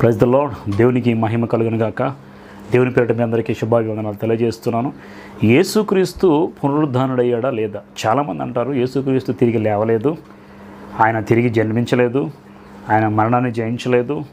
Praise the lord దేవునికి మహిమ కలుగును గాక. దేవుని పేరిట మీ అందరికీ శుభాభివందనాలు తెలియజేస్తున్నాను. యేసుక్రీస్తు పునరుద్ధానుడయ్యాడా లేదా? చాలామంది అంటారు యేసుక్రీస్తు తిరిగి లేవలేదు. ఆయన తిరిగి జన్మించలేదు. ఆయన మరణాన్ని జయించలేదు.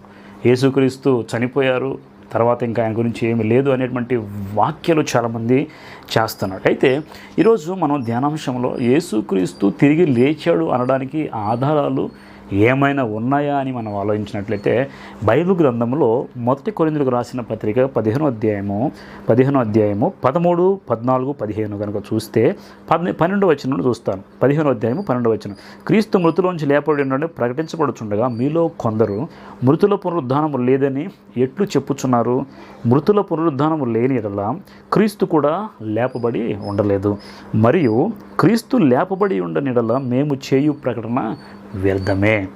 యేసుక్రీస్తు చనిపోయారు. తర్వాత ఇంకా ఆయన గురించి ఏమీ లేదు అనేటువంటి వాక్యాలు చాలామంది చేస్తున్నారు. అయితే ఈరోజు మనం ధ్యానాంశంలో యేసుక్రీస్తు తిరిగి లేచాడు అనడానికి ఆధారాలు ఏమైనా ఉన్నాయా అని మనం ఆలోచించినట్లయితే బైబిల్ గ్రంథంలో మొదటి కొరిందులకు రాసిన పత్రిక పదిహేనో అధ్యాయము పదిహేనో అధ్యాయము పదమూడు పద్నాలుగు పదిహేను కనుక చూస్తే పద్ పన్నెండు వచనం చూస్తాను. పదిహేనో అధ్యాయము పన్నెండు వచనం. క్రీస్తు మృతులోంచి లేపడి ఉండని ప్రకటించబడుచుండగా మీలో కొందరు మృతుల పునరుద్ధానము లేదని ఎట్లు చెప్పుచున్నారు? మృతుల పునరుద్ధానము లేని ఎడలా క్రీస్తు కూడా లేపబడి ఉండలేదు. మరియు క్రీస్తు లేపబడి ఉండనిడల మేము చేయు ప్రకటన వ్యర్థమే.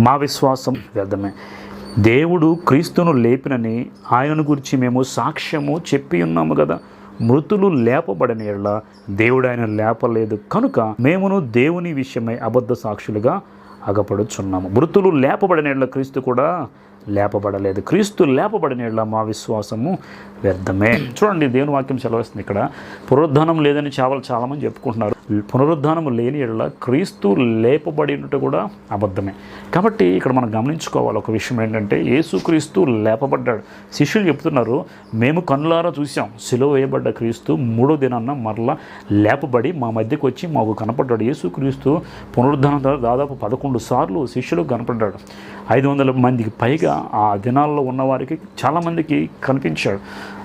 మా విశ్వాసం వ్యర్థమే. దేవుడు క్రీస్తును లేపినని ఆయనను గురించి మేము సాక్ష్యము చెప్పి ఉన్నాము కదా. మృతులు లేపబడని ఎడల దేవుడు ఆయన లేపలేదు. కనుక మేమును దేవుని విషయమై అబద్ధ సాక్షులుగా అగపడుచున్నాము. మృతులు లేపబడిన ఎడల క్రీస్తు కూడా లేపబడలేదు. క్రీస్తు లేపబడిన ఎడల మా విశ్వాసము వ్యర్థమే. చూడండి దేవుని వాక్యం సెలవుస్తుంది ఇక్కడ. పునరుద్ధానం లేదని చాలా చాలామంది చెప్పుకుంటున్నారు. పునరుద్ధానం లేని ఎడల క్రీస్తు లేపబడినట్టు కూడా అబద్ధమే. కాబట్టి ఇక్కడ మనం గమనించుకోవాలి ఒక విషయం ఏంటంటే యేసుక్రీస్తు లేపబడ్డాడు. శిష్యులు చెప్తున్నారు మేము కన్నులారా చూసాం సిలువ వేయబడ్డ క్రీస్తు మూడో దినాన్న మరలా లేపబడి మా మధ్యకు వచ్చి మాకు కనపడ్డాడు. యేసుక్రీస్తు పునరుద్ధానం దాదాపు పదకొండు సార్లు శిష్యులకు కనపడ్డాడు. ఐదు వందల మందికి పైగా ఆ దినాల్లో ఉన్నవారికి చాలామందికి కనిపించాడు.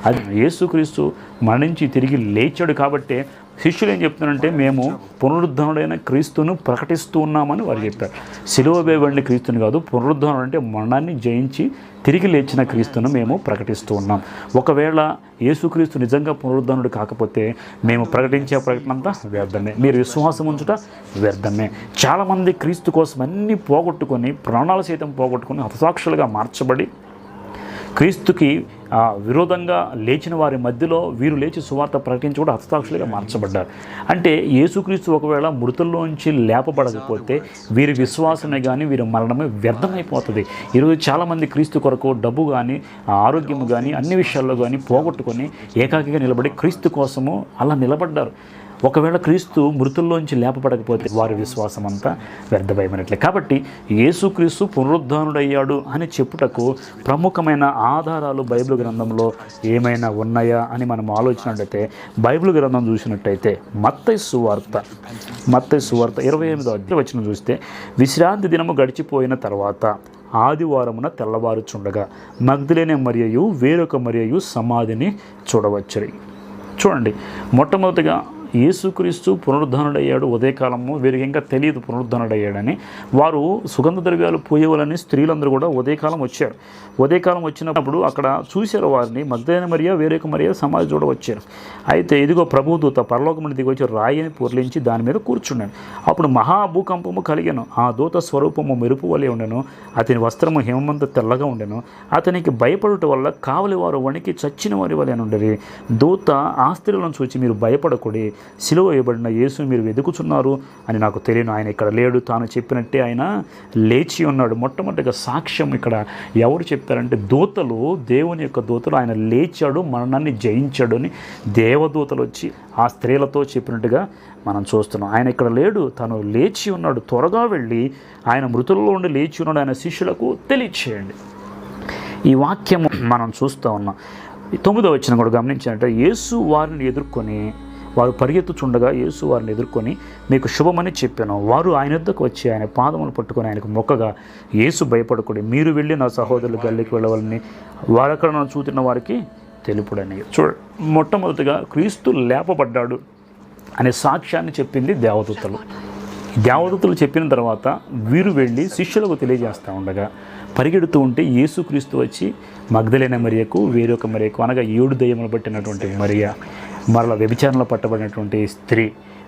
అది యేసుక్రీస్తు మరణించి తిరిగి లేచాడు కాబట్టే శిష్యులు ఏం చెప్తున్నారంటే మేము పునరుద్ధరణుడైన క్రీస్తును ప్రకటిస్తూ ఉన్నామని వారు చెప్పారు. సిలువ వేయబడిన క్రీస్తుని కాదు పునరుద్ధరణ అంటే మరణాన్ని జయించి తిరిగి లేచిన క్రీస్తును మేము ప్రకటిస్తూ ఉన్నాం. ఒకవేళ యేసుక్రీస్తు నిజంగా పునరుద్ధరణుడు కాకపోతే మేము ప్రకటించే ప్రకటన అంతా వ్యర్థమే. మీరు విశ్వాసం ఉంచుట వ్యర్థమే. చాలామంది క్రీస్తు కోసం అన్నీ పోగొట్టుకొని ప్రాణాలు సైతం పోగొట్టుకొని హతసాక్షులుగా మార్చబడి క్రీస్తుకి విరోధంగా లేచిన వారి మధ్యలో వీరు లేచి సువార్త ప్రకటించి కూడా హస్తసాక్షులుగా మార్చబడ్డారు. అంటే యేసుక్రీస్తు ఒకవేళ మృతుల్లోంచి లేపబడకపోతే వీరి విశ్వాసమే కానీ వీరి మరణమే వ్యర్థమైపోతుంది. ఈరోజు చాలామంది క్రీస్తు కొరకు డబ్బు కానీ ఆరోగ్యం కానీ అన్ని విషయాల్లో కానీ పోగొట్టుకొని ఏకాకిగా నిలబడి క్రీస్తు కోసము అలా నిలబడ్డారు. ఒకవేళ క్రీస్తు మృతుల్లోంచి లేపబడకపోతే వారి విశ్వాసం అంతా వ్యర్థమైనట్లే. కాబట్టి యేసుక్రీస్తు పునరుద్ధానుడయ్యాడు అని చెప్పుటకు ప్రముఖమైన ఆధారాలు బైబిల్ గ్రంథంలో ఏమైనా ఉన్నాయా అని మనం ఆలోచించినట్లయితే బైబిల్ గ్రంథం చూసినట్టయితే మత్తై సువార్త మత్తై సువార్త ఇరవై ఎనిమిదో అధ్యయ వచ్చిన చూస్తే విశ్రాంతి దినము గడిచిపోయిన తర్వాత ఆదివారమున తెల్లవారుచుండగా మగ్ధులేనే మరియు వేరొక మరియు సమాధిని చూడవచ్చురి. చూడండి మొట్టమొదటిగా యేసుక్రీస్తు పునరుద్ధరణుడయ్యాడు ఉదయకాలము వీరికి ఇంకా తెలియదు పునరుద్ధరణుడయ్యాడని వారు సుగంధ ద్రవ్యాలు పోయేవాళ్ళని స్త్రీలందరూ కూడా ఉదయకాలం వచ్చారు. ఉదయకాలం వచ్చినప్పుడు అక్కడ చూశారు వారిని. మగ్ధైన మరియా వేరొక మరియా సమాధి చూడ వచ్చారు. అయితే ఇదిగో ప్రభుదూత పరలోకముని దిగి వచ్చి రాయిని పొర్లించి దాని మీద కూర్చున్నాను అప్పుడు మహాభూకంపము కలిగాను. ఆ దూత స్వరూపము మెరుపు వలె ఉండెను. అతని వస్త్రము హిమమంత తెల్లగా ఉండెను. అతనికి భయపడటం వల్ల కావలి వారు వణికి చచ్చిన వారి వలె ఉండేది దూత ఆ స్త్రీలను చూచి మీరు భయపడకూడి. సిలువ వేయబడిన యేసు మీరు వెతుకుతున్నారు అని నాకు తెలియను. ఆయన ఇక్కడ లేడు. తాను చెప్పినట్టే ఆయన లేచి ఉన్నాడు. మొట్టమొదటిగా సాక్ష్యం ఇక్కడ ఎవరు చెప్పారంటే దూతలు దేవుని యొక్క దూతలు. ఆయన లేచాడు మరణాన్ని జయించాడు అని దేవదూతలు వచ్చి ఆ స్త్రీలతో చెప్పినట్టుగా మనం చూస్తున్నాం. ఆయన ఇక్కడ లేడు. తను లేచి ఉన్నాడు. త్వరగా వెళ్ళి ఆయన మృతుల్లో ఉండి లేచి ఉన్నాడు. ఆయన శిష్యులకు తెలియచేయండి. ఈ వాక్యము మనం చూస్తూ ఉన్నాం. తొమ్మిదో వచ్చిన కూడా గమనించినట్టు యేసు వారిని ఎదుర్కొని వారు పరిగెత్తుచుండగా యేసు వారిని ఎదుర్కొని మీకు శుభమని చెప్పాను. వారు ఆయన వద్దకు వచ్చి ఆయన పాదములు పట్టుకొని ఆయనకు మొక్కగా యేసు భయపడకూడదు మీరు వెళ్ళి నా సహోదరులు గల్లికి వెళ్ళవాలని వారక్కడ చూతున్న వారికి తెలుపుడని. చూడ మొట్టమొదటిగా క్రీస్తు లేపబడ్డాడు అనే సాక్ష్యాన్ని చెప్పింది దేవదూతలు. దేవదూతలు చెప్పిన తర్వాత వీరు వెళ్ళి శిష్యులకు తెలియజేస్తూ ఉండగా పరిగెడుతూ ఉంటే యేసుక్రీస్తు వచ్చి మగ్ధలైన మరియకు వేరొక మరియకు అనగా ఏడు దయ్యములు పట్టినటువంటి మరియ. మరల వ్యభిచారంలో పట్టబడినటువంటి స్త్రీ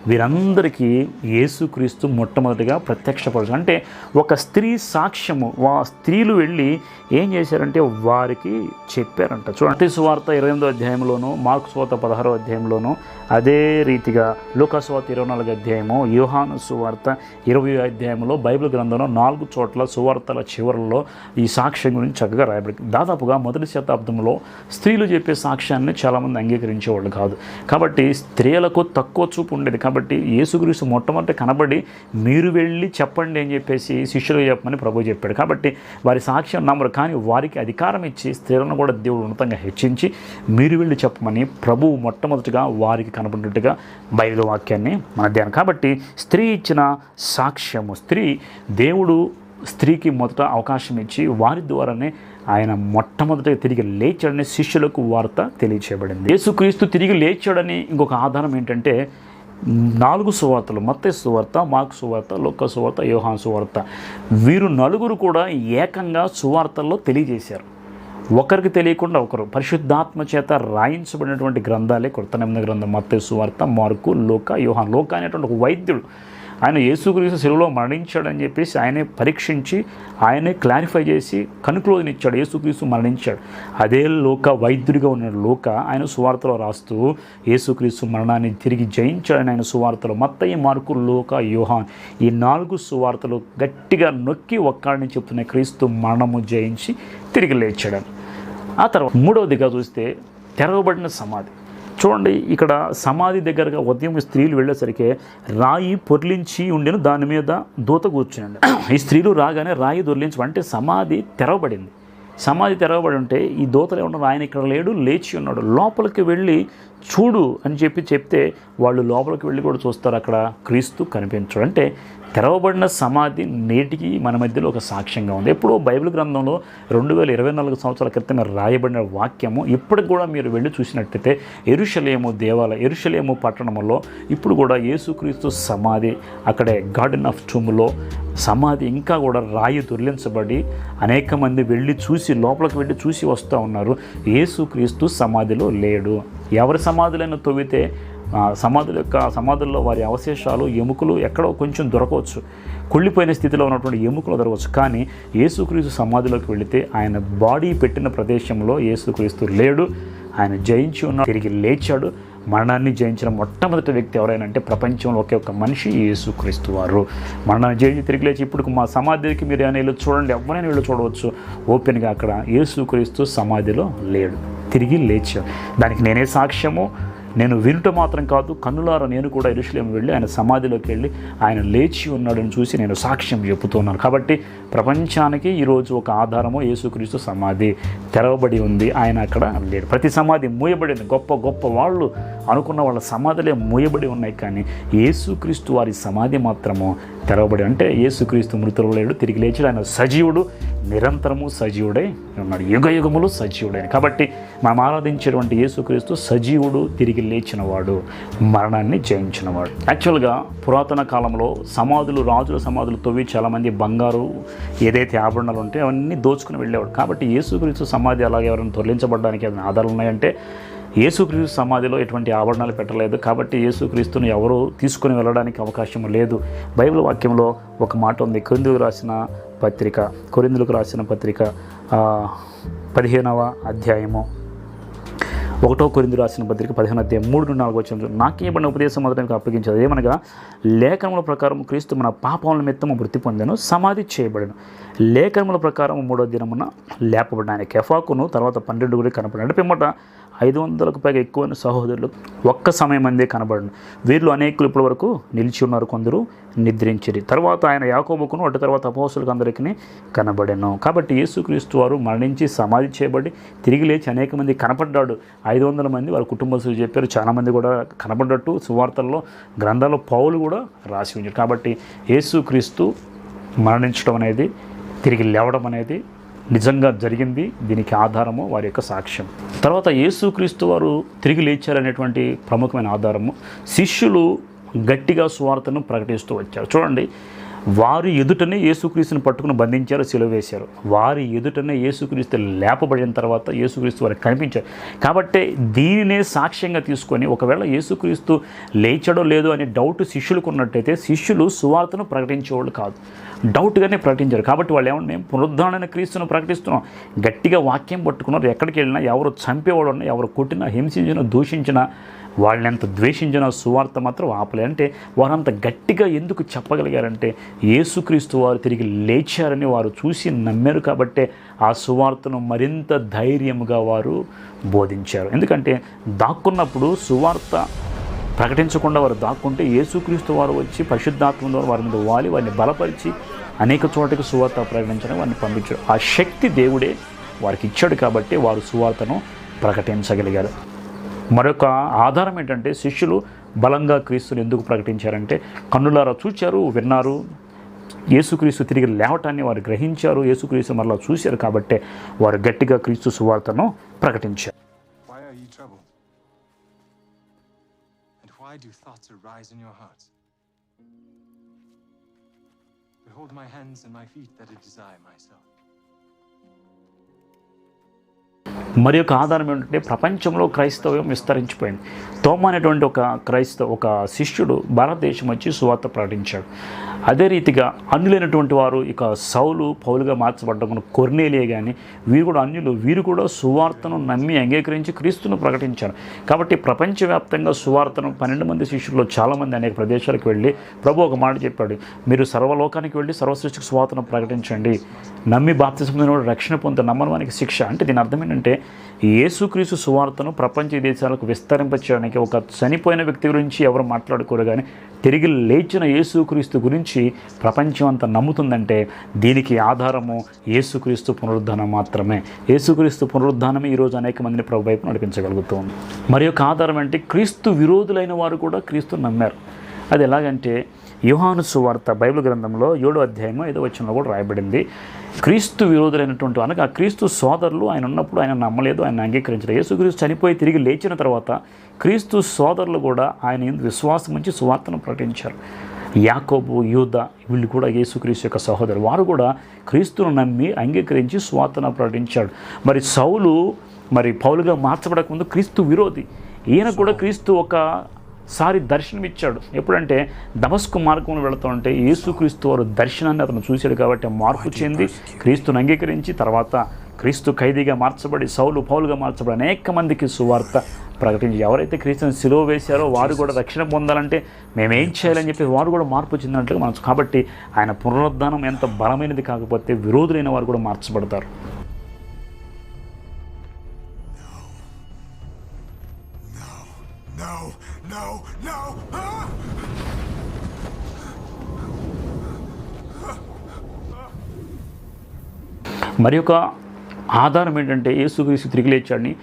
వీరందరికీ యేసుక్రీస్తు మొట్టమొదటిగా ప్రత్యక్షపరచు. అంటే ఒక స్త్రీ సాక్ష్యము వా స్త్రీలు వెళ్ళి ఏం చేశారంటే వారికి చెప్పారంట. చూడండి సువార్త ఇరవై ఎనిమిదో అధ్యాయంలోను మార్క్ సువార్త పదహారో అధ్యాయంలోను అదే రీతిగా లోకసువార్త ఇరవై నాలుగు అధ్యాయము యోహాను సువార్త ఇరవై అధ్యాయంలో బైబిల్ గ్రంథంలో నాలుగు చోట్ల సువార్తల చివరల్లో ఈ సాక్ష్యం గురించి చక్కగా రాయబడి దాదాపుగా మొదటి శతాబ్దంలో స్త్రీలు చెప్పే సాక్ష్యాన్ని చాలామంది అంగీకరించేవాళ్ళు కాదు. కాబట్టి స్త్రీలకు తక్కువ చూపు ఉండేది. కాబట్టి యేసుక్రీస్తు మొట్టమొదటి కనబడి మీరు వెళ్ళి చెప్పండి అని చెప్పేసి శిష్యులు చెప్పమని ప్రభు చెప్పాడు. కాబట్టి వారి సాక్ష్యం నమ్మరు. కానీ వారికి అధికారం ఇచ్చి స్త్రీలను కూడా దేవుడు ఉన్నతంగా హెచ్చించి మీరు వెళ్ళి చెప్పమని ప్రభువు మొట్టమొదటిగా వారికి కనబడినట్టుగా బైబిల్ వాక్యాన్ని మన ధ్యానం. కాబట్టి స్త్రీ ఇచ్చిన సాక్ష్యము స్త్రీ దేవుడు స్త్రీకి మొదట అవకాశం ఇచ్చి వారి ద్వారానే ఆయన మొట్టమొదటిగా తిరిగి లేచాడని శిష్యులకు వార్త తెలియచేయబడింది. యేసుక్రీస్తు తిరిగి లేచాడని ఇంకొక ఆధారం ఏంటంటే నాలుగు సువార్తలు మత్తే సువార్త మార్క్ సువార్త లొక్క సువార్త యోహాన్ సువార్త. వీరు నలుగురు కూడా ఏకంగా సువార్తల్లో తెలియజేశారు. ఒకరికి తెలియకుండా ఒకరు. పరిశుద్ధాత్మ చేత రాయించబడినటువంటి గ్రంథాలే కొత్త నిబంధన గ్రంథం. మత్తే సువార్త మార్కు లోక యోహాన్. లోక అనేటువంటి ఒక వైద్యుడు ఆయన యేసుక్రీస్తు సెలవులో మరణించాడని చెప్పేసి ఆయనే పరీక్షించి ఆయనే క్లారిఫై చేసి కనుక్లోజనిచ్చాడు యేసుక్రీస్తు మరణించాడు. అదే లోక వైద్యుడిగా ఉన్న లోక ఆయన సువార్తలో రాస్తూ యేసుక్రీస్తు మరణాన్ని తిరిగి జయించాడని ఆయన సువార్తలో మత్తయ్య మార్కు లోక యోహాన్ ఈ నాలుగు సువార్తలు గట్టిగా నొక్కి ఒక్కడిని చెప్తున్న క్రీస్తు మరణము జయించి తిరిగి లేచాడని. ఆ తర్వాత మూడవదిగా చూస్తే తెరవబడిన సమాధి. చూడండి ఇక్కడ సమాధి దగ్గరగా ఉదయం స్త్రీలు వెళ్ళేసరికి రాయి పొర్లించి ఉండిన దాని మీద దూత కూర్చుండి ఈ స్త్రీలు రాగానే రాయి దొర్లించి అంటే సమాధి తెరవబడింది. సమాధి తెరవబడి ఉంటే ఈ దూతలు ఏమన్నారు ఆయన ఇక్కడ లేడు లేచి ఉన్నాడు లోపలికి వెళ్ళి చూడు అని చెప్పి చెప్తే వాళ్ళు లోపలికి వెళ్ళి కూడా చూస్తారు అక్కడ క్రీస్తు కనిపించడు. అంటే తెరవబడిన సమాధి నేటికి మన మధ్యలో ఒక సాక్ష్యంగా ఉంది. ఎప్పుడో బైబిల్ గ్రంథంలో రెండు వేల ఇరవై నాలుగు సంవత్సరాల క్రితం రాయబడిన వాక్యము ఇప్పటికి కూడా మీరు వెళ్ళి చూసినట్టయితే ఎరుషలేము దేవాలయ ఎరుషలేము పట్టణంలో ఇప్పుడు కూడా యేసుక్రీస్తు సమాధి అక్కడే గార్డెన్ ఆఫ్ టూమ్లో సమాధి ఇంకా కూడా రాయి దొరిలించబడి అనేక మంది వెళ్ళి చూసి లోపలికి వెళ్ళి చూసి వస్తూ ఉన్నారు. యేసుక్రీస్తు సమాధిలో లేడు. ఎవరి సమాధులను తవ్వితే సమాధుల యొక్క సమాధుల్లో వారి అవశేషాలు ఎముకలు ఎక్కడో కొంచెం దొరకవచ్చు. కుళ్ళిపోయిన స్థితిలో ఉన్నటువంటి ఎముకలు దొరకవచ్చు. కానీ యేసుక్రీస్తు సమాధిలోకి వెళితే ఆయన బాడీ పెట్టిన ప్రదేశంలో యేసుక్రీస్తు లేడు. ఆయన జయించి ఉన్న తిరిగి లేచాడు. మరణాన్ని జయించిన మొట్టమొదటి వ్యక్తి ఎవరైనా అంటే ప్రపంచంలో ఒకే ఒక మనిషి యేసుక్రీస్తు వారు. మరణాన్ని జయించి తిరిగి లేచి ఇప్పుడు మా సమాధికి మీరు ఏమైనా వెళ్ళి చూడండి ఎవరైనా వెళ్ళి చూడవచ్చు. ఓపెన్గా అక్కడ యేసుక్రీస్తు సమాధిలో లేడు. తిరిగి లేచాడు. దానికి నేనే సాక్ష్యము. నేను వినుట మాత్రం కాదు కన్నులారా నేను కూడా ఇరుషులేం వెళ్ళి ఆయన సమాధిలోకి వెళ్ళి ఆయన లేచి ఉన్నాడని చూసి నేను సాక్ష్యం చెబుతున్నాను. కాబట్టి ప్రపంచానికి ఈరోజు ఒక ఆధారము యేసుక్రీస్తు సమాధి తెరవబడి ఉంది. ఆయన అక్కడ లేడు. ప్రతి సమాధి మూయబడింది. గొప్ప గొప్ప వాళ్ళు అనుకున్న వాళ్ళ సమాధులే మూయబడి ఉన్నాయి కానీ యేసుక్రీస్తు వారి సమాధి మాత్రము తెరవబడి అంటే యేసుక్రీస్తు మృతులు లేడు. తిరిగి లేచి ఆయన సజీవుడు నిరంతరము సజీవుడై ఉన్నాడు. యుగ యుగములు సజీవుడైన. కాబట్టి మనం ఆరాధించేటువంటి యేసుక్రీస్తు సజీవుడు తిరిగి లేచినవాడు మరణాన్ని జయించినవాడు. యాక్చువల్గా పురాతన కాలంలో సమాధులు రాజుల సమాధులు తవ్వి చాలామంది బంగారు ఏదైతే ఆభరణాలు ఉంటే అవన్నీ దోచుకుని వెళ్ళేవాడు. కాబట్టి యేసుక్రీస్తు సమాధి అలాగే ఎవరైనా తొలగించబడడానికి ఆధారాలు ఉన్నాయంటే యేసుక్రీస్తు సమాధిలో ఎటువంటి ఆభరణాలు పెట్టలేదు. కాబట్టి యేసుక్రీస్తును ఎవరు తీసుకుని వెళ్ళడానికి అవకాశం లేదు. బైబిల్ వాక్యంలో ఒక మాట ఉంది. కొరిందులకు రాసిన పత్రిక కొరిందులకు రాసిన పత్రిక పదిహేనవ అధ్యాయము. ఒకటో కొరింది రాసిన పత్రిక పదిహేను అధ్యాయం మూడు నుండి నాలుగు వచ్చిన నాకు ఇవ్వబడిన ఉపదేశం మొదటి అప్పగించదు ఏమనగా లేఖనముల ప్రకారం క్రీస్తు మన పాపముల నిమిత్తము మృతి పొందాను సమాధి చేయబడను. లేఖనముల ప్రకారం మూడో దినమున లేపబడిన ఆయన కెఫాకును తర్వాత పన్నెండు కూడా కనపడినాడు పిమ్మట ఐదు వందలకు పైగా ఎక్కువ సహోదరులు ఒక్క సమయం అందే కనబడను. వీరిలో అనేకులు ఇప్పటి వరకు నిలిచి ఉన్నారు. కొందరు నిద్రించిరి. తర్వాత ఆయన యాకోబుకును అటు తర్వాత అపోసులకు అందరికీ కనబడను. కాబట్టి యేసుక్రీస్తు వారు మరణించి సమాధి చేయబడి తిరిగి లేచి అనేక మంది కనపడ్డాడు. ఐదు వందల మంది వారి కుటుంబస్తులు చెప్పారు. చాలామంది కూడా కనపడ్డట్టు సువార్తల్లో గ్రంథాల్లో పౌలు కూడా రాసి ఉంచారు కాబట్టి యేసుక్రీస్తు మరణించడం అనేది తిరిగి లేవడం అనేది నిజంగా జరిగింది. దీనికి ఆధారము వారి యొక్క సాక్ష్యం. తర్వాత యేసుక్రీస్తు వారు తిరిగి లేచారనేటువంటి ప్రముఖమైన ఆధారము. శిష్యులు గట్టిగా సువార్తను ప్రకటిస్తూ వచ్చారు. చూడండి వారి ఎదుటనే యేసుక్రీస్తుని పట్టుకుని బంధించారు సిలువ వేశారు. వారి ఎదుటనే యేసుక్రీస్తు లేపబడిన తర్వాత యేసుక్రీస్తు వారికి కనిపించారు. కాబట్టి దీనినే సాక్ష్యంగా తీసుకొని ఒకవేళ యేసుక్రీస్తు లేచడో లేదో అనే డౌట్ శిష్యులకు ఉన్నట్టయితే శిష్యులు సువార్తను ప్రకటించేవాళ్ళు కాదు. డౌట్గానే ప్రకటించారు. కాబట్టి వాళ్ళు ఏమన్నా మేము పునరుద్ధరణ క్రీస్తును ప్రకటిస్తున్నాం. గట్టిగా వాక్యం పట్టుకున్నారు. ఎక్కడికి వెళ్ళినా ఎవరు చంపేవాడు ఎవరు కొట్టినా హింసించినా దూషించినా వాళ్ళని ఎంత ద్వేషించిన సువార్త మాత్రం ఆపలే అంటే వారంత గట్టిగా ఎందుకు చెప్పగలిగారంటే యేసుక్రీస్తు వారు తిరిగి లేచారని వారు చూసి నమ్మారు కాబట్టే ఆ సువార్తను మరింత ధైర్యముగా వారు బోధించారు. ఎందుకంటే దాక్కున్నప్పుడు సువార్త ప్రకటించకుండా వారు దాక్కుంటే యేసుక్రీస్తు వారు వచ్చి పరిశుద్ధాత్మ ద్వారా వారి మీద వాలి వారిని బలపరిచి అనేక చోటకి సువార్త ప్రకటించడం వారిని పంపించారు. ఆ శక్తి దేవుడే వారికి ఇచ్చాడు కాబట్టి వారు సువార్తను ప్రకటించగలిగారు. మరొక ఆధారం ఏంటంటే శిష్యులు బలంగా క్రీస్తుని ఎందుకు ప్రకటించారంటే కన్నులారా చూచారు విన్నారు యేసుక్రీస్తు తిరిగి లేవటాన్ని వారు గ్రహించారు యేసుక్రీస్తు మరలా చూశారు కాబట్టే వారు గట్టిగా క్రీస్తు సువార్తను ప్రకటించారు Why do thoughts arise in your hearts? Behold my hands and my feet that I desire myself. మరి యొక్క ఆధారం ఏంటంటే ప్రపంచంలో క్రైస్తవ్యం విస్తరించిపోయింది. తోమ అనేటువంటి ఒక క్రైస్తవ ఒక శిష్యుడు భారతదేశం వచ్చి సువార్త ప్రకటించాడు. అదే రీతిగా అన్యులైనటువంటి వారు ఇక సౌలు పౌలుగా మార్చబడ్డ కొర్నేలియే కానీ వీరు కూడా అన్యులు వీరు కూడా సువార్తను నమ్మి అంగీకరించి క్రీస్తును ప్రకటించారు. కాబట్టి ప్రపంచవ్యాప్తంగా సువార్తను పన్నెండు మంది శిష్యుల్లో చాలామంది అనేక ప్రదేశాలకు వెళ్ళి ప్రభు ఒక మాట చెప్పాడు. మీరు సర్వలోకానికి వెళ్ళి సర్వసృష్టికి సువార్తను ప్రకటించండి. నమ్మి బాప్తిసం రక్షణ పొందుతారు నమ్మని వానికి శిక్ష. అంటే దీని అర్థం ఏంటంటే యేసుక్రీస్తు సువార్తను ప్రపంచ దేశాలకు విస్తరింపచేయడానికి ఒక చనిపోయిన వ్యక్తి గురించి ఎవరు మాట్లాడుకోరు కానీ తిరిగి లేచిన యేసుక్రీస్తు గురించి ప్రపంచం అంతా నమ్ముతుందంటే దీనికి ఆధారము యేసుక్రీస్తు పునరుద్ధానం మాత్రమే. యేసుక్రీస్తు పునరుద్ధానమే ఈరోజు అనేక మందిని ప్రభు వైపు నడిపించగలుగుతుంది మరి యొక్క ఆధారం అంటే క్రీస్తు విరోధులైన వారు కూడా క్రీస్తు నమ్మారు. అది ఎలాగంటే యుహాను సువార్త బైబిల్ గ్రంథంలో ఏడో అధ్యాయము ఐదో వచనంలో కూడా రాయబడింది. క్రీస్తు విరోధులైనటువంటి అనగా క్రీస్తు సోదరులు ఆయన ఉన్నప్పుడు ఆయన నమ్మలేదు ఆయన అంగీకరించలేదు. యేసుక్రీస్తు చనిపోయి తిరిగి లేచిన తర్వాత క్రీస్తు సోదరులు కూడా ఆయన విశ్వాసం ఉంచి సువార్తను ప్రకటించారు. యాకోబు యూద వీళ్ళు కూడా యేసుక్రీస్తు యొక్క సహోదరు వారు కూడా క్రీస్తును నమ్మి అంగీకరించి సువార్తను ప్రకటించాడు. మరి సౌలు మరి పౌలుగా మార్చబడక ముందు క్రీస్తు విరోధి. ఈయన కూడా క్రీస్తు ఒక సారి దర్శనమిచ్చాడు. ఎప్పుడంటే దమస్కు మార్గంలో వెళుతూ ఉంటే యేసుక్రీస్తు వారు దర్శనాన్ని అతను చూశాడు కాబట్టి మార్పు చెంది క్రీస్తును అంగీకరించి తర్వాత క్రీస్తు ఖైదీగా మార్చబడి సౌలు పౌలుగా మార్చబడి అనేక మందికి సువార్త ప్రకటించి ఎవరైతే క్రీస్తుని సిలువ వేశారో వారు కూడా రక్షణ పొందాలంటే మేమేం చేయాలని చెప్పి వారు కూడా మార్పు చెందినట్లుగా మనం కాబట్టి ఆయన పునరుద్ధానం ఎంత బలమైనది కాకపోతే విరోధులైన వారు కూడా మార్చబడతారు! మరి ఒక ఆధారం ఏంటంటే యేసుక్రీస్తు తిరిగి లేచాడని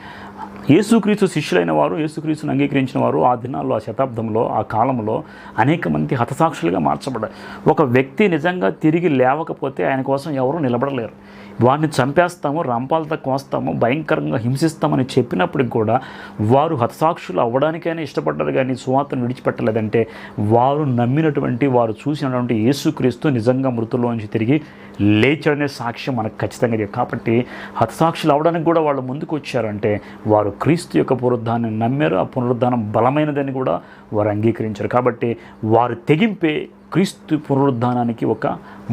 యేసుక్రీస్తు శిష్యులైన వారు ఏసుక్రీస్తుని అంగీకరించిన వారు ఆ దినాల్లో ఆ శతాబ్దంలో ఆ కాలంలో అనేక మంది హతసాక్షులుగా మార్చబడ్డారు ఒక వ్యక్తి నిజంగా తిరిగి లేవకపోతే ఆయన కోసం ఎవరూ నిలబడలేరు. వారిని చంపేస్తాము రంపాలతో కోస్తాము భయంకరంగా హింసిస్తామని చెప్పినప్పటికి కూడా వారు హతసాక్షులు అవ్వడానికైనా ఇష్టపడ్డారు కానీ సువార్తను విడిచిపెట్టలేదంటే వారు నమ్మినటువంటి వారు చూసినటువంటి యేసుక్రీస్తు నిజంగా మృతుల్లోంచి తిరిగి లేచాడనే సాక్ష్యం మనకు ఖచ్చితంగా తెలియదు కాబట్టి హతసాక్షులు అవడానికి కూడా వాళ్ళు ముందుకు వచ్చారంటే వారు క్రీస్తు యొక్క పునరుద్ధాన్ని నమ్మారు. ఆ పునరుద్ధానం బలమైనదని కూడా వారు అంగీకరించారు. కాబట్టి వారు తెగింపే క్రీస్తు పునరుద్ధానానికి ఒక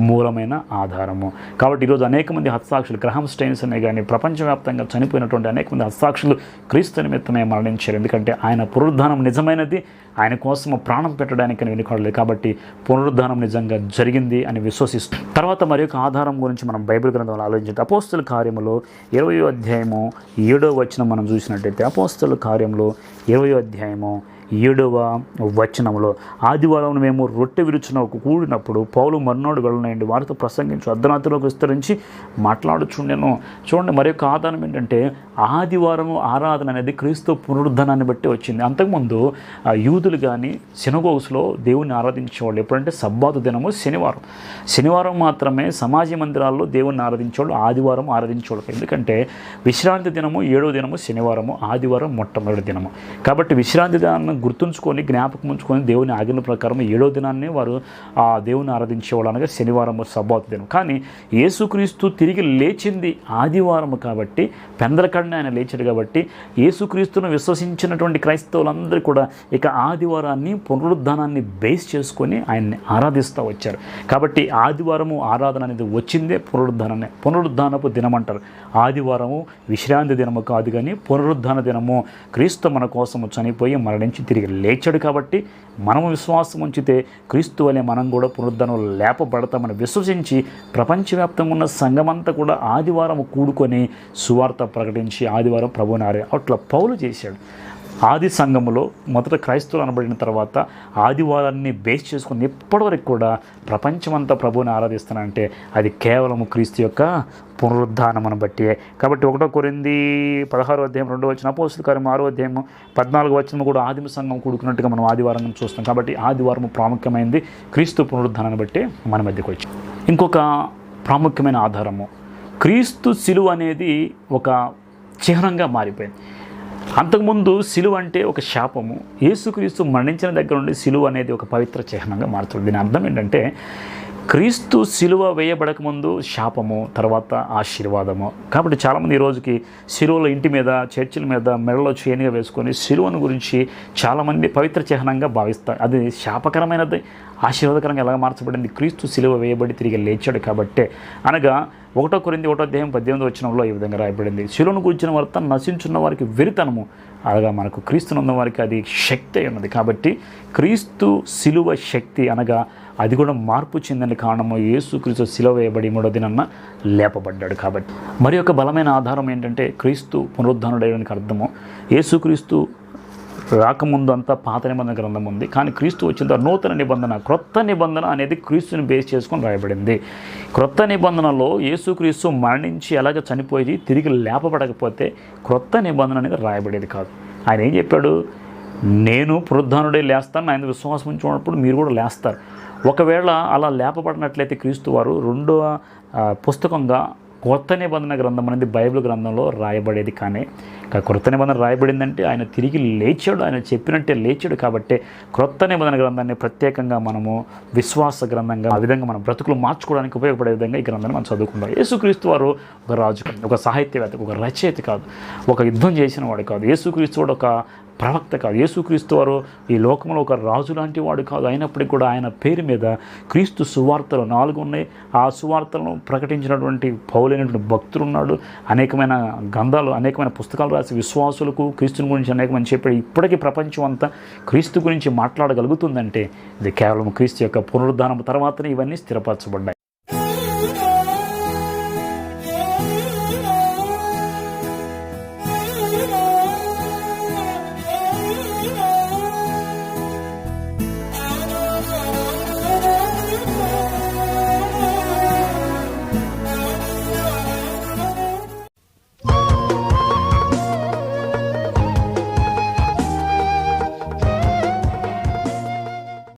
మూలమైన ఆధారము. కాబట్టి ఈరోజు అనేక మంది హస్తాక్షులు గ్రహం స్టైన్స్ అనే కానీ ప్రపంచవ్యాప్తంగా చనిపోయినటువంటి అనేక మంది హస్తాక్షులు క్రీస్తు నిమిత్తమే మరణించారు. ఎందుకంటే ఆయన పునరుద్ధానం నిజమైనది ఆయన కోసం ప్రాణం పెట్టడానికి అని వెనుకోడలేదు. కాబట్టి పునరుద్ధానం నిజంగా జరిగింది అని విశ్వసిస్తూ తర్వాత మరి యొక్క ఆధారం గురించి మనం బైబిల్ గ్రంథంలో ఆలోచించి అపోస్తుల కార్యములో ఇరవయో అధ్యాయము ఏడో వచనం మనం చూసినట్టయితే అపోస్తుల కార్యంలో ఇరవయో అధ్యాయము ఏడవ వచనంలో ఆదివారం మేము రొట్టె విరుచున కూడినప్పుడు పౌలు మర్నాడు వెళ్ళనండి. వారితో ప్రసంగించు అర్ధరాత్రిలోకి విస్తరించి మాట్లాడుచుండెను. చూడండి మరి యొక్క ఆధారం ఏంటంటే ఆదివారం ఆరాధన అనేది క్రీస్తు పునరుద్ధరణాన్ని బట్టి వచ్చింది. అంతకుముందు ఆ యూదులు కానీ సినగోగ్స్లో దేవుని ఆరాధించేవాళ్ళు ఎప్పుడంటే సబ్బాదు దినము శనివారం. శనివారం మాత్రమే సమాజ మందిరాల్లో దేవుని ఆరాధించేవాళ్ళు ఆదివారం ఆరాధించేవాళ్ళు. ఎందుకంటే విశ్రాంతి దినము ఏడో దినము శనివారము ఆదివారం మొట్టమొదటి దినము. కాబట్టి విశ్రాంతి దినాన్ని గుర్తుంచుకొని జ్ఞాపకం ఉంచుకొని దేవుని ఆజ్ఞల ప్రకారం ఏడో దినాన్ని వారు ఆ దేవుని ఆరాధించేవాళ్ళు. అనగా శనివారం సబ్బాత్ దినం. కానీ యేసుక్రీస్తు తిరిగి లేచింది ఆదివారం కాబట్టి పెందలకడనే ఆయన లేచాడు కాబట్టి యేసుక్రీస్తును విశ్వసించినటువంటి క్రైస్తవులందరూ కూడా ఇక ఆదివారాన్ని పునరుద్ధానాన్ని బేస్ చేసుకొని ఆయన్ని ఆరాధిస్తూ వచ్చారు. కాబట్టి ఆదివారము ఆరాధన అనేది వచ్చిందే పునరుద్ధానమే. పునరుద్ధానపు దినం అంటారు ఆదివారము విశ్రాంతి దినము కాదు కానీ పునరుద్ధాన దినము. క్రీస్తు మన కోసము చనిపోయి మరణించి తిరిగి లేచాడు కాబట్టి మనము విశ్వాసం ఉంచితే క్రీస్తు వలె మనం కూడా పునరుద్ధరణలో లేపబడతామని విశ్వసించి ప్రపంచవ్యాప్తంగా ఉన్న సంఘమంతా కూడా ఆదివారం కూడుకొని సువార్త ప్రకటించి ఆదివారం ప్రభునారే అట్లా పౌలు చేశాడు. ఆది సంఘములో మొదట క్రైస్తవులు అనబడిన తర్వాత ఆదివారాన్ని బేస్ చేసుకుని ఇప్పటివరకు కూడా ప్రపంచమంతా ప్రభువుని ఆరాధిస్తానంటే అది కేవలం క్రీస్తు యొక్క పునరుద్ధానమును బట్టి. కాబట్టి ఒకటో కొరింది పదహారో అధ్యాయం రెండో వచ్చిన అపోస్తుల కార్యం ఆరో అధ్యాయం పద్నాలుగు వచ్చిన కూడా ఆదిమ సంఘం కూడుకున్నట్టుగా మనం ఆదివారం చూస్తాం. కాబట్టి ఆదివారం ప్రాముఖ్యమైనది క్రీస్తు పునరుద్ధానాన్ని బట్టి మన మధ్యకు వచ్చి. ఇంకొక ప్రాముఖ్యమైన ఆధారము క్రీస్తు సిలువ అనేది ఒక చిహ్నంగా మారిపోయింది. అంతకుముందు సిలువ అంటే ఒక శాపము. యేసుక్రీస్తు మరణించిన దగ్గర నుండి సిలువ అనేది ఒక పవిత్ర చిహ్నంగా మారుతుంది. దీని అర్థం ఏంటంటే క్రీస్తు సిలువ వేయబడకముందు శాపము తర్వాత ఆశీర్వాదము. కాబట్టి చాలామంది ఈ రోజుకి సిలువల ఇంటి మీద చర్చిల మీద మెడలో చేనుగా వేసుకొని సిలువను గురించి చాలామంది పవిత్ర చిహ్నంగా భావిస్తారు అది శాపకరమైనది ఆశీర్వాదకరంగా ఎలా మార్చబడింది? క్రీస్తు సిలువ వేయబడి తిరిగి లేచాడు కాబట్టే. అనగా ఒకటో కొరింది ఒకటో అధ్యాయం పద్దెనిమిది వచ్చినంలో ఈ విధంగా రాయబడింది. శిలోను గురించిన వార్త నశించున్న వారికి వెరితనము. అనగా మనకు క్రీస్తునున్న వారికి అది శక్తి ఉన్నది. కాబట్టి క్రీస్తు శిలువ శక్తి అనగా అది కూడా మార్పు చెందిన కారణము. యేసుక్రీస్తు శిలువ వేయబడి మూడో దినన్న లేపబడ్డాడు కాబట్టి. మరి ఒక బలమైన ఆధారం ఏంటంటే క్రీస్తు పునరుద్ధానుడైనకి అర్థము. యేసుక్రీస్తు రాకముందు అంతా పాత నిబంధన గ్రంథం ఉంది. కానీ క్రీస్తు వచ్చిన తర్వాత నూతన నిబంధన క్రొత్త నిబంధన అనేది క్రీస్తుని బేస్ చేసుకొని రాయబడింది. క్రొత్త నిబంధనలో యేసుక్రీస్తు మరణించి ఎలాగ చనిపోయి తిరిగి లేపబడకపోతే క్రొత్త నిబంధన అనేది రాయబడేది కాదు. ఆయన ఏం చెప్పాడు? నేను పునరుద్ధానుడే లేస్తాను ఆయన విశ్వాసం ఉన్నప్పుడు మీరు కూడా లేస్తారు. ఒకవేళ అలా లేపబడినట్లయితే క్రీస్తు వారు రెండవ పుస్తకంగా కొత్త నిబంధన గ్రంథం అనేది బైబిల్ గ్రంథంలో రాయబడేది కానీ ఇక నిబంధన రాయబడిందంటే ఆయన తిరిగి లేచాడు ఆయన చెప్పినట్టే లేచాడు కాబట్టి క్రొత్త నిబంధన గ్రంథాన్ని ప్రత్యేకంగా మనము విశ్వాస గ్రంథంగా ఆ విధంగా మన బ్రతుకులు మార్చుకోవడానికి ఉపయోగపడే విధంగా ఈ గ్రంథాన్ని మనం చదువుకుంటాం యేసుక్రీస్తు వారు ఒక రాజు ఒక సాహిత్యవేత్త ఒక రచయిత కాదు ఒక యుద్ధం చేసిన వాడు కాదు. యేసుక్రీస్తు వాడు ఒక ప్రవక్త కాదు. యేసుక్రీస్తు వారు ఈ లోకంలో ఒక రాజు లాంటి వాడు కాదు. అయినప్పటికీ కూడా ఆయన పేరు మీద క్రీస్తు సువార్తలు నాలుగు ఉన్నాయి. ఆ సువార్తలను ప్రకటించినటువంటి పౌలైనటువంటి భక్తులు ఉన్నాడు. అనేకమైన గంధాలు అనేకమైన పుస్తకాలు రాసి విశ్వాసులకు క్రీస్తుని గురించి అనేకమైన చెప్పాడు ఇప్పటికీ ప్రపంచం అంతా క్రీస్తు గురించి మాట్లాడగలుగుతుందంటే ఇది కేవలం క్రీస్తు యొక్క పునరుద్ధానం తర్వాతనే ఇవన్నీ స్థిరపరచబడ్డాయి.